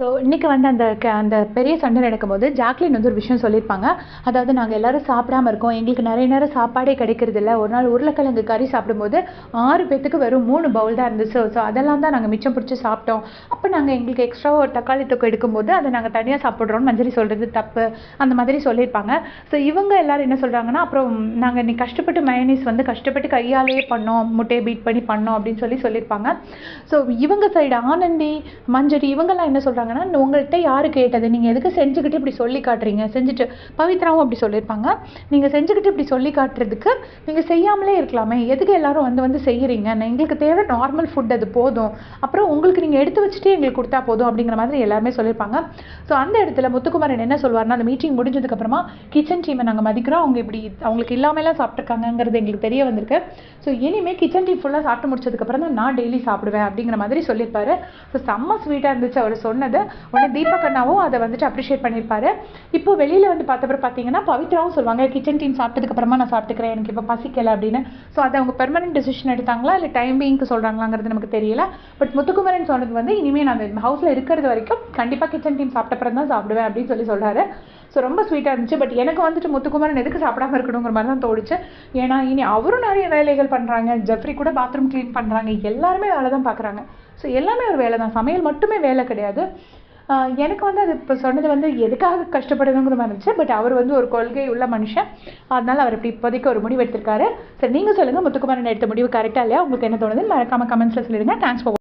So இன்றைக்கி வந்து அந்த க அந்த பெரிய சண்டை நடக்கும்போது ஜாக்லின் வந்து ஒரு விஷயம் சொல்லியிருப்பாங்க. அதாவது நாங்கள் எல்லோரும் சாப்பிடாம இருக்கோம். எங்களுக்கு நிறைய நேரம் சாப்பாடே கிடைக்கிறதில்ல. ஒரு நாள் உருளைக்கிழங்கு கறி சாப்பிடும்போது ஆறு பேத்துக்கு வெறும் மூணு பவுல் தான் இருந்துச்சு. ஸோ அதெல்லாம் தான் நாங்கள் மிச்சம் பிடிச்சி சாப்பிட்டோம். அப்போ நாங்கள் எங்களுக்கு எக்ஸ்ட்ரா ஒரு தக்காளி தொக்கு எடுக்கும்போது அதை நாங்கள் தனியாக சாப்பிட்றோம்னு மஞ்சரி சொல்கிறது தப்பு. அந்த மாதிரி சொல்லியிருப்பாங்க. ஸோ இவங்க எல்லோரும் என்ன சொல்கிறாங்கன்னா அப்புறம் நாங்கள் இன்னைக்கு கஷ்டப்பட்டு மயனீஸ் வந்து கஷ்டப்பட்டு கையாலேயே பண்ணோம். முட்டையை பீட் பண்ணி பண்ணோம் அப்படின்னு சொல்லி சொல்லியிருப்பாங்க. ஸோ இவங்க சைடு ஆனந்தி மஞ்சரி இவங்கெல்லாம் என்ன சொல்கிறாங்க சொல்லியிருப்பாங்கன்னா உங்கள்கிட்ட யார் கேட்டது? நீங்கள் எதுக்கு செஞ்சுக்கிட்டு இப்படி சொல்லி காட்டுறீங்க? செஞ்சுட்டு பவித்ராவும் அப்படி சொல்லியிருப்பாங்க. நீங்கள் செஞ்சுக்கிட்டு இப்படி சொல்லி காட்டுறதுக்கு நீங்கள் செய்யாமலே இருக்கலாமே. எதுக்கு எல்லாரும் வந்து வந்து செய்கிறீங்க எங்களுக்கு தேவை நார்மல் ஃபுட் அது போதும். அப்புறம் உங்களுக்கு நீங்கள் எடுத்து வச்சுட்டே எங்களுக்கு கொடுத்தா போதும் அப்படிங்கிற மாதிரி எல்லாருமே சொல்லியிருப்பாங்க. ஸோ அந்த இடத்துல முத்துக்குமாரன் என்ன சொல்வார்னா அந்த மீட்டிங் முடிஞ்சதுக்கப்புறமா கிச்சன் டீமை நாங்கள் மதிக்கிறோம். அவங்க இப்படி அவங்களுக்கு இல்லாமலாம் சாப்பிட்ருக்காங்கங்கிறது எங்களுக்கு தெரிய வந்திருக்கு. ஸோ இனிமேல் கிச்சன் டீம் ஃபுல்லாக சாப்பிட்டு முடிச்சதுக்கப்புறம் தான் நான் டெய்லி சாப்பிடுவேன் அப்படிங்கிற மாதிரி சொல்லியிருப்பாரு. ஸோ செம்ம ஸ்வீட்டாக இருந்துச்சு அவர் சொன்னது. உடனே தீபக் அண்ணாவும் அதை வந்துட்டு அப்ரிஷியேட் பண்ணியிருப்பாரு. இப்போ வெளியில் வந்து பார்த்தப்பறம் பார்த்தீங்கன்னா பவித்ராவும் சொல்லுவாங்க கிச்சன் டீம் சாப்பிட்டதுக்கு அப்புறமா நான் சாப்பிட்டுக்கிறேன். எனக்கு இப்போ பசிக்கலை அப்படின்னு. ஸோ அதை அவங்க பெர்மனன்ட் டெசிஷன் எடுத்தாங்களா? இல்லை டைமிங்க்கு சொல்கிறாங்களாங்கிறது நமக்கு தெரியல. பட் முத்துக்குமரன் சொன்னது வந்து இனிமேல் நான் அந்த ஹவுஸில் இருக்கிறது வரைக்கும் கண்டிப்பாக கிச்சன் டீம் சாப்பிட்டப்புறம் தான் சாப்பிடுவேன் அப்படின்னு சொல்லி சொல்கிறாரு ஸோ ரொம்ப ஸ்வீட்டாக இருந்துச்சு. பட் எனக்கு வந்துட்டு முத்துக்குமாரன் எதுக்கு சாப்பிடாம இருக்கணுங்கிற மாதிரி தான் தோணுச்சு. ஏன்னா இனி அவரும் நிறைய வேலைகள் பண்ணுறாங்க ஜெஃப்ரி கூட பாத்ரூம் க்ளீன் பண்ணுறாங்க எல்லாருமே வேலை தான் பார்க்குறாங்க. ஸோ எல்லாமே ஒரு வேலை தான். சமையல் மட்டுமே வேலை கிடையாது. எனக்கு வந்து அது இப்போ சொன்னது வந்து எதுக்காக கஷ்டப்படணுங்கிற மாதிரி இருந்துச்சு. பட் அவர் வந்து ஒரு கொள்கை உள்ள மனுஷன். அதனால அவர் இப்படி இப்போதைக்கு ஒரு முடிவு எடுத்திருக்காரு. சரி நீங்கள் சொல்லுங்கள் முத்துக்குமாரன் எடுத்த முடிவு கரெக்டாக இல்லையா? உங்களுக்கு என்ன தோணுதுன்னு மறக்காம கமெண்ட்ஸில் சொல்லிடுங்க. Thanks for